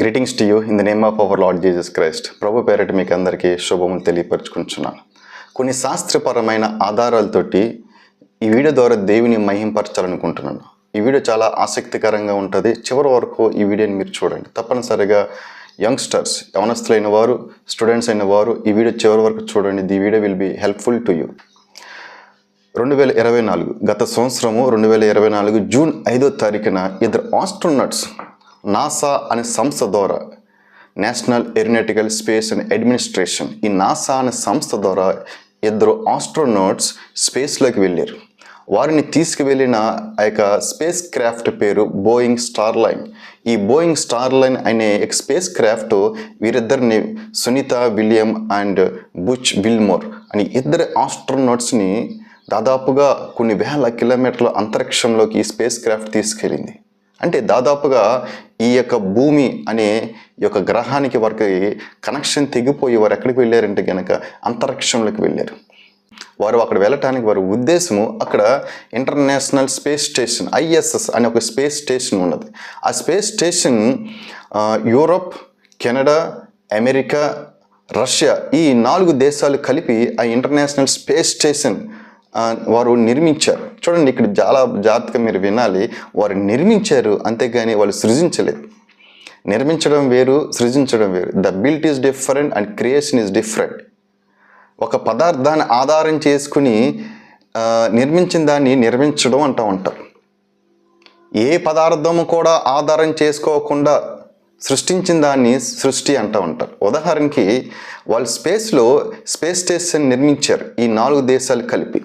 Greetings to you in the name of our Lord Jesus Christ ప్రభు పేరట మీకు అందరికీ శుభములు తెలియపరుచుకుంటున్నాను. కొన్ని శాస్త్రపరమైన ఆధారాలతోటి ఈ వీడియో ద్వారా దేవుని మహింపరచాలనుకుంటున్నాను. ఈ వీడియో చాలా ఆసక్తికరంగా ఉంటుంది. చివరి వరకు ఈ వీడియోని మీరు చూడండి. తప్పనిసరిగా యంగ్స్టర్స్ యవనస్తులైన వారు స్టూడెంట్స్ అయిన వారు ఈ వీడియో చివరి వరకు చూడండి. The video will be helpful to you. రెండు వేల ఇరవై నాలుగు గత సంవత్సరము రెండు వేల ఇరవై నాలుగు జూన్ ఐదో తారీఖున ఇద్దరు ఆస్ట్రోనట్స్ నాసా అనే సంస్థ ద్వారా national aeronautical space and administration ఈ నాసా అనే సంస్థ ద్వారా ఇద్దరు ఆస్ట్రోనోట్స్ స్పేస్లోకి వెళ్ళారు. వారిని తీసుకువెళ్ళిన ఆ యొక్క స్పేస్ క్రాఫ్ట్ పేరు బోయింగ్ స్టార్ లైన్ ఈ బోయింగ్ స్టార్ లైన్ అనే spacecraft వీరిద్దరిని Sunita William and Butch Wilmore అని ఇద్దరు ఆస్ట్రోనోట్స్ని దాదాపుగా కొన్ని వేల కిలోమీటర్ల అంతరిక్షంలోకి ఈ స్పేస్ క్రాఫ్ట్ తీసుకెళ్ళింది. అంటే దాదాపుగా ఈ యొక్క భూమి అనే ఈ యొక్క గ్రహానికి వారికి కనెక్షన్ తెగిపోయి వారు ఎక్కడికి వెళ్ళారంటే కనుక అంతరిక్షంలోకి వెళ్ళారు. వారు అక్కడ వెళ్ళటానికి వారి ఉద్దేశము అక్కడ ఇంటర్నేషనల్ స్పేస్ స్టేషన్ ఐఎస్ఎస్ అనే ఒక స్పేస్ స్టేషన్ ఉన్నది. ఆ space station Europe Canada America Russia ఈ నాలుగు దేశాలు కలిపి ఆ ఇంటర్నేషనల్ స్పేస్ స్టేషన్ వారు నిర్మించారు. చూడండి ఇక్కడ చాలా జాగ్రత్తగా మీరు వినాలి. వారు నిర్మించారు అంతేగాని వాళ్ళు సృజించలేదు. నిర్మించడం వేరు సృజించడం వేరు. The built is different and creation is different ఒక పదార్థాన్ని ఆధారం చేసుకుని నిర్మించిన దాన్ని నిర్మించడం అంటూ ఉంటారు. ఏ పదార్థము కూడా ఆధారం చేసుకోకుండా సృష్టించిన దాన్ని సృష్టి అంటూ ఉంటారు. ఉదాహరణకి వాళ్ళు స్పేస్లో స్పేస్ స్టేషన్ నిర్మించారు. ఈ నాలుగు దేశాలు కలిపి.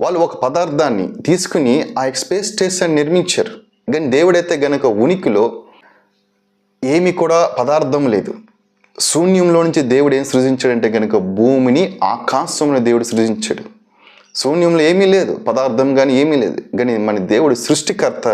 వాళ్ళు ఒక పదార్థాన్ని తీసుకుని ఆ స్పేస్ స్టేషన్ నిర్మించారు. కానీ దేవుడైతే గనక ఉనికిలో ఏమి కూడా పదార్థం లేదు. శూన్యంలో నుంచి దేవుడు ఏం సృజించాడంటే కనుక భూమిని ఆకాశంలో దేవుడు సృజించాడు. శూన్యంలో ఏమీ లేదు పదార్థం కానీ ఏమీ లేదు. కానీ మన దేవుడు సృష్టికర్త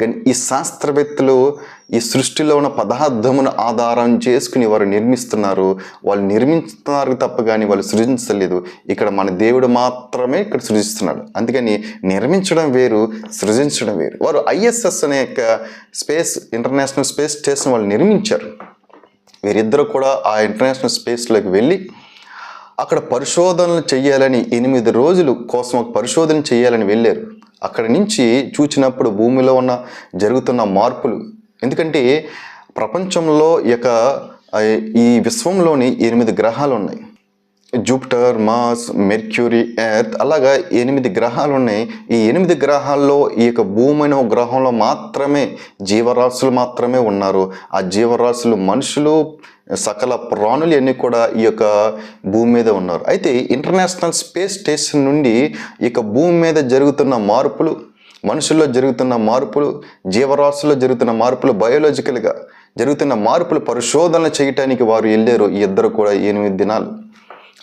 కానీ ఈ శాస్త్రవేత్తలు ఈ సృష్టిలో ఉన్న పదార్థమును ఆధారం చేసుకుని వారు నిర్మిస్తున్నారు. వాళ్ళు నిర్మిస్తున్నారు తప్ప కానీ వాళ్ళు సృజించలేదు. ఇక్కడ మన దేవుడు మాత్రమే ఇక్కడ సృజిస్తున్నాడు. అందుకని నిర్మించడం వేరు సృజించడం వేరు. వారు ఐఎస్ఎస్ అనే యొక్క స్పేస్ ఇంటర్నేషనల్ స్పేస్ స్టేషన్ వాళ్ళు నిర్మించారు. వీరిద్దరూ కూడా ఆ ఇంటర్నేషనల్ స్పేస్లోకి వెళ్ళి అక్కడ పరిశోధనలు చేయాలని ఎనిమిది రోజులు కోసం ఒక పరిశోధన చేయాలని వెళ్ళారు. అక్కడి నుంచి చూచినప్పుడు భూమిలో ఉన్న జరుగుతున్న మార్పులు. ఎందుకంటే ప్రపంచంలో ఈ యొక్క ఈ విశ్వంలోని ఎనిమిది గ్రహాలు ఉన్నాయి జూపిటర్ మార్స్ మెర్క్యూరీ ఎర్త్ అలాగా ఎనిమిది గ్రహాలు ఉన్నాయి ఈ ఎనిమిది గ్రహాల్లో ఈ యొక్క భూమి అనే ఒక గ్రహంలో మాత్రమే జీవరాశులు మాత్రమే ఉన్నారు. ఆ జీవరాశులు మనుషులు సకల ప్రాణులు అన్నీ కూడా ఈ యొక్క భూమి మీద ఉన్నారు. అయితే ఇంటర్నేషనల్ స్పేస్ స్టేషన్ నుండి ఈ భూమి మీద జరుగుతున్న మార్పులు మనుషుల్లో జరుగుతున్న మార్పులు జీవరాశుల్లో జరుగుతున్న మార్పులు బయోలాజికల్గా జరుగుతున్న మార్పులు పరిశోధనలు చేయటానికి వారు వెళ్ళారు ఈ ఇద్దరు కూడా ఎనిమిది దినాలు.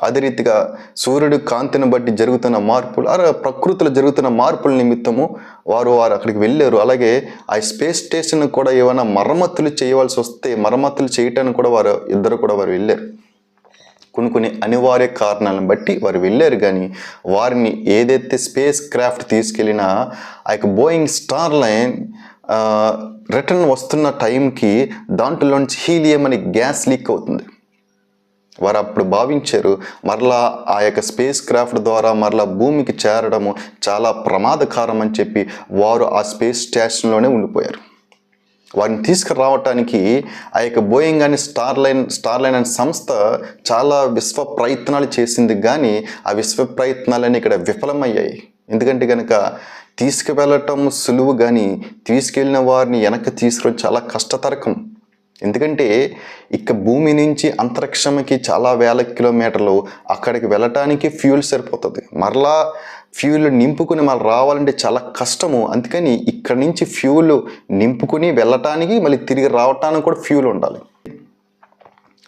అదే రీతిగా సూర్యుడు కాంతిని బట్టి జరుగుతున్న మార్పులు అలా ప్రకృతిలో జరుగుతున్న మార్పుల నిమిత్తము వారు వారు అక్కడికి వెళ్ళారు. అలాగే ఆ స్పేస్ స్టేషన్ కూడా ఏమైనా మరమ్మతులు చేయవలసి వస్తే మరమ్మతులు చేయటానికి కూడా వారు ఇద్దరు కూడా వారు వెళ్ళారు. కొన్ని కొన్ని అనివార్య కారణాలను బట్టి వారు వెళ్ళారు. కానీ వారిని ఏదైతే స్పేస్ క్రాఫ్ట్ తీసుకెళ్ళినా ఆ యొక్క బోయింగ్ స్టార్ లైన్ రిటర్న్ వస్తున్న టైంకి దాంట్లోంచి హీలియం అనే గ్యాస్ లీక్ అవుతుంది. వారు అప్పుడు భావించారు. మరలా ఆ యొక్క స్పేస్ క్రాఫ్ట్ ద్వారా మరలా భూమికి చేరడము చాలా ప్రమాదకరం అని చెప్పి వారు ఆ స్పేస్ స్టేషన్లోనే ఉండిపోయారు. వారిని తీసుకురావటానికి ఆ యొక్క బోయింగ్ అనే స్టార్ లైన్ స్టార్ లైన్ అనే సంస్థ చాలా విశ్వ ప్రయత్నాలు చేసింది. కానీ ఆ విశ్వ ప్రయత్నాలన్నీ ఇక్కడ విఫలమయ్యాయి. ఎందుకంటే కనుక తీసుకువెళ్ళటం సులువు కానీ తీసుకెళ్ళిన వారిని వెనక్కి తీసుకురావడం చాలా కష్టతరకం. ఎందుకంటే ఇక భూమి నుంచి అంతరిక్షంకి చాలా వేల కిలోమీటర్లు అక్కడికి వెళ్ళటానికి ఫ్యూల్ సరిపోతుంది. మరలా ఫ్యూల్ నింపుకుని మళ్ళీ రావాలంటే చాలా కష్టము. అందుకని ఇక్కడి నుంచి ఫ్యూల్ నింపుకుని వెళ్ళటానికి మళ్ళీ తిరిగి రావటానికి కూడా ఫ్యూల్ ఉండాలి.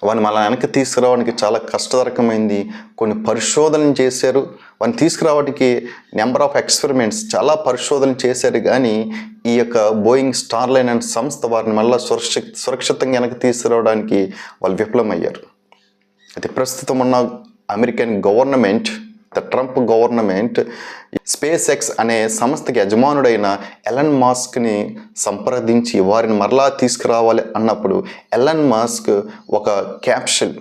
వాడిని మళ్ళీ వెనక్కి తీసుకురావడానికి చాలా కష్టతరకమైంది. కొన్ని పరిశోధనలు చేశారు. వాడిని తీసుకురావడానికి నెంబర్ ఆఫ్ ఎక్స్పెరిమెంట్స్ చాలా పరిశోధనలు చేశారు. కానీ ఈ యొక్క బోయింగ్ స్టార్ లైన్ అనే సంస్థ వారిని మళ్ళీ సురక్షి సురక్షితంగా వెనక్కి తీసుకురావడానికి వాళ్ళు విఫలమయ్యారు. అయితే ప్రస్తుతం ఉన్న American government the Trump government SpaceX అనే సంస్థకి యజమానుడైన ఎలన్ మాస్క్ని సంప్రదించి వారిని మరలా తీసుకురావాలి అన్నప్పుడు ఎలన్ మాస్క్ ఒక క్యాప్షన్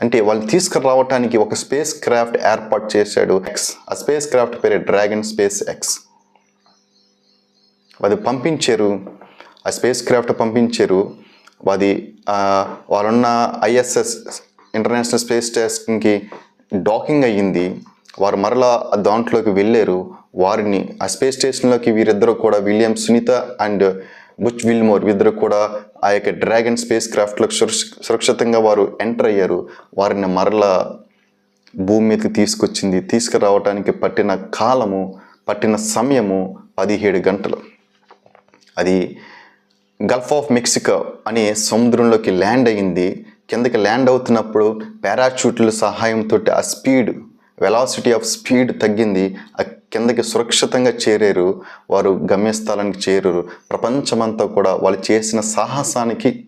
అంటే వాళ్ళు తీసుకురావటానికి ఒక స్పేస్ క్రాఫ్ట్ ఏర్పాటు చేశాడు. ఎక్స్ ఆ స్పేస్ క్రాఫ్ట్ పేరు డ్రాగన్ స్పేస్ ఎక్స్ అది పంపించారు. ఆ స్పేస్ క్రాఫ్ట్ పంపించారు. అది వాళ్ళున్న ఐఎస్ఎస్ ఇంటర్నేషనల్ స్పేస్ స్టేషన్కి డాకింగ్ అయ్యింది. వారు మరలా ఆ దాంట్లోకి వెళ్ళారు. వారిని ఆ స్పేస్ స్టేషన్లోకి వీరిద్దరూ కూడా William Sunita and Butch Wilmore వీరిద్దరు కూడా ఆ యొక్క డ్రాగన్ స్పేస్ క్రాఫ్ట్లోకి సురక్షితంగా వారు ఎంటర్ అయ్యారు. వారిని మరలా భూమి మీదకి తీసుకొచ్చింది. తీసుకురావడానికి పట్టిన కాలము పట్టిన సమయము పదిహేడు గంటలు. అది గల్ఫ్ ఆఫ్ మెక్సికో అనే సముద్రంలోకి ల్యాండ్ అయింది కిందకి ల్యాండ్ అవుతున్నప్పుడు పారాచూట్ల సహాయంతో ఆ స్పీడ్ వెలాసిటీ ఆఫ్ స్పీడ్ తగ్గింది. ఆ కిందకి సురక్షితంగా చేరారు. వారు గమ్యస్థానానికి చేరారు. ప్రపంచమంతా కూడా వాళ్ళు చేసిన సాహసానికి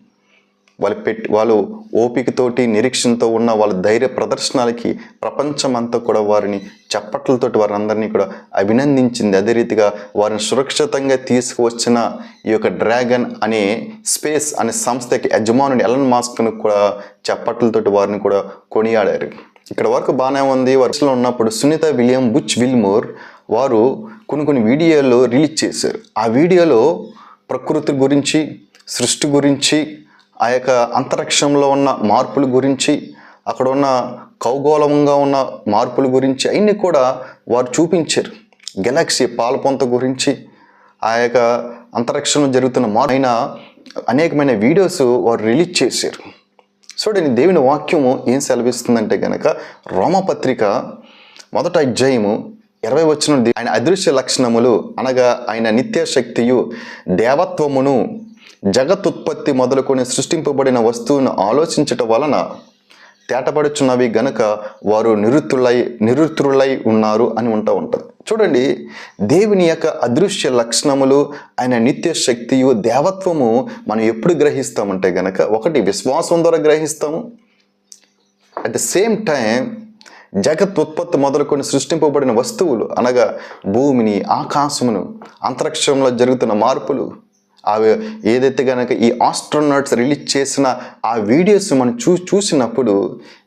వాళ్ళు పెట్టి వాళ్ళు ఓపికతోటి నిరీక్షణతో ఉన్న వాళ్ళ ధైర్య ప్రదర్శనలకి ప్రపంచమంతా కూడా వారిని చప్పట్లతోటి వారందరినీ కూడా అభినందించింది. అదే రీతిగా వారిని సురక్షితంగా తీసుకువచ్చిన ఈ యొక్క డ్రాగన్ అనే స్పేస్ అనే సంస్థకి యజమానుని ఎలన్ మాస్క్ను కూడా చప్పట్లతోటి వారిని కూడా కొనియాడారు. ఇక్కడ వరకు బాగానే ఉంది. వరుసలో ఉన్నప్పుడు సునీత విలియం బుచ్ విల్మోర్ వారు కొన్ని కొన్ని వీడియోలు రిలీజ్ చేశారు. ఆ వీడియోలో ప్రకృతి గురించి సృష్టి గురించి ఆ యొక్క అంతరిక్షంలో ఉన్న మార్పుల గురించి అక్కడ ఉన్న ఖగోళంగా ఉన్న మార్పుల గురించి అన్నీ కూడా వారు చూపించారు. గెలాక్సీ పాలపొంత గురించి ఆ యొక్క అంతరిక్షంలో జరుగుతున్న మార్పు అయిన అనేకమైన వీడియోస్ వారు రిలీజ్ చేశారు. చూడండి దేవుని వాక్యము ఏం సెలవిస్తుందంటే గనక రోమపత్రిక మొదట అధ్యాయము ఇరవై వచ్చిన ఆయన అదృశ్య లక్షణములు అనగా ఆయన నిత్య శక్తియు దేవత్వమును జగత్తుత్పత్తి మొదలుకొని సృష్టింపబడిన వస్తువును ఆలోచించటం వలన తేటపడుచున్నవి గనుక వారు నిరుత్తులై నిరుత్తులై ఉన్నారు అని ఉంటా ఉంటుంది. చూడండి దేవుని యొక్క అదృశ్య లక్షణములు ఆయన నిత్య శక్తియు దేవత్వము మనం ఎప్పుడు గ్రహిస్తామంటే గనక ఒకటి విశ్వాసం ద్వారా గ్రహిస్తాము. అట్ ద సేమ్ టైం జగత్ ఉత్పత్తి మొదలుకొని సృష్టింపబడిన వస్తువులు అనగా భూమిని ఆకాశమును అంతరిక్షంలో జరుగుతున్న మార్పులు అవి ఏదైతే కనుక ఈ ఆస్ట్రోనాట్స్ రిలీజ్ చేసిన ఆ వీడియోస్ మనం చూ చూసినప్పుడు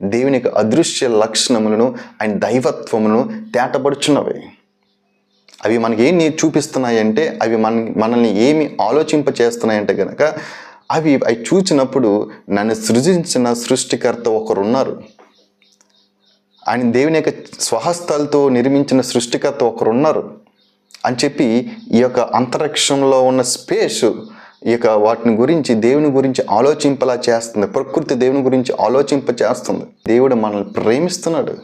దేవుని యొక్క అదృశ్య లక్షణములను ఆయన దైవత్వమును తేటపడుచున్నవి. అవి మనకి ఏం చూపిస్తున్నాయంటే అవి మన మనల్ని ఏమి ఆలోచింప చేస్తున్నాయంటే కనుక అవి అవి చూసినప్పుడు నన్ను సృజించిన సృష్టికర్త ఒకరున్నారు. ఆయన దేవుని యొక్క స్వహస్తాలతో నిర్మించిన సృష్టికర్త ఒకరున్నారు అని చెప్పి ఈ యొక్క అంతరిక్షంలో ఉన్న స్పేస్ ఈ యొక్క వాటిని గురించి దేవుని గురించి ఆలోచింపలా చేస్తుంది. ప్రకృతి దేవుని గురించి ఆలోచింప చేస్తుంది దేవుడు మనల్ని ప్రేమిస్తున్నాడు.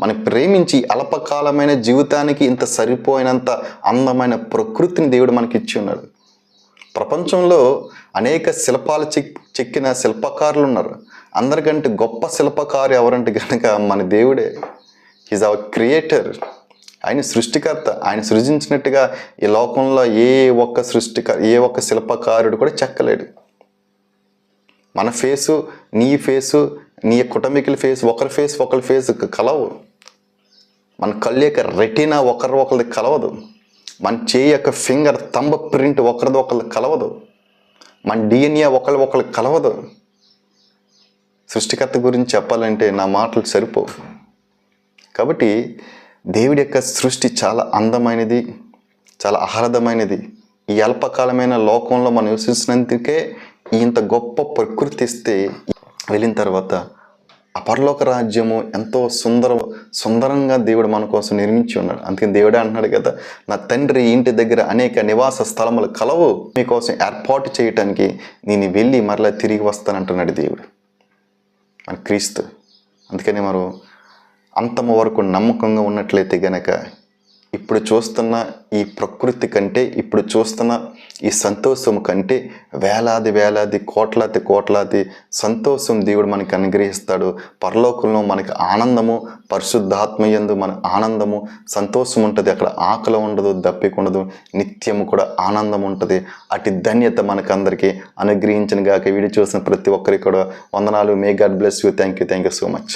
మనం ప్రేమించి అల్పకాలమైన జీవితానికి ఇంత సరిపోయినంత అందమైన ప్రకృతిని దేవుడు మనకి ఇచ్చి ఉన్నాడు. ప్రపంచంలో అనేక శిల్పాలు చెక్ చెక్కిన శిల్పకారులు ఉన్నారు. అందరికంటే గొప్ప శిల్పకారు ఎవరంటే కనుక మన దేవుడే. ఈజ్ అవర్ క్రియేటర్ ఆయన సృష్టికర్త. ఆయన సృజించినట్టుగా ఈ లోకంలో ఏ ఒక్క సృష్టిక ఏ ఒక్క శిల్పకారుడు కూడా చెక్కలేడు. మన ఫేసు నీ ఫేసు నీ కుటుంబీకుల ఫేస్ ఒకరి ఫేస్ ఒకరి ఫేస్ కలవు. మన కళ్ళు యొక్క రెటీనా ఒకరి ఒకరిది కలవదు. మన చేయి యొక్క ఫింగర్ తంబ ప్రింట్ ఒకరిది ఒకరిది కలవదు. మన డిఎన్ఏ ఒకరి ఒకరికి కలవదు. సృష్టికర్త గురించి చెప్పాలంటే నా మాటలు సరిపోవు. కాబట్టి దేవుడి యొక్క సృష్టి చాలా అందమైనది చాలా ఆహ్లాదమైనది. ఈ అల్పకాలమైన లోకంలో మనం నివసించినందుకే ఇంత గొప్ప ప్రకృతి ఇస్తే వెళ్ళిన తర్వాత అపరలోక రాజ్యము ఎంతో సుందర సుందరంగా దేవుడు మన కోసం నిర్మించి ఉన్నాడు. అందుకని దేవుడే అంటున్నాడు కదా నా తండ్రి ఇంటి దగ్గర అనేక నివాస స్థలములు కలవు. మీకోసం ఏర్పాటు చేయటానికి నేను వెళ్ళి మరలా తిరిగి వస్తానంటున్నాడు దేవుడు. మన క్రీస్తు. అందుకని మనం అంతము వరకు నమ్మకంగా ఉన్నట్లయితే గనక ఇప్పుడు చూస్తున్న ఈ ప్రకృతి కంటే ఇప్పుడు చూస్తున్న ఈ సంతోషం కంటే వేలాది వేలాది కోట్లాది కోట్లాది సంతోషం దేవుడు మనకి అనుగ్రహిస్తాడు. పరలోకంలో మనకి ఆనందము పరిశుద్ధాత్మయందు మన ఆనందము సంతోషం ఉంటుంది. అక్కడ ఆకలి ఉండదు దప్పికుండదు నిత్యము కూడా ఆనందం ఉంటుంది. అటు ధన్యత మనకందరికీ అనుగ్రహించిన గాక వీడియో చూసిన ప్రతి ఒక్కరికి కూడా వందనాలు. May God bless you thank you thank you so much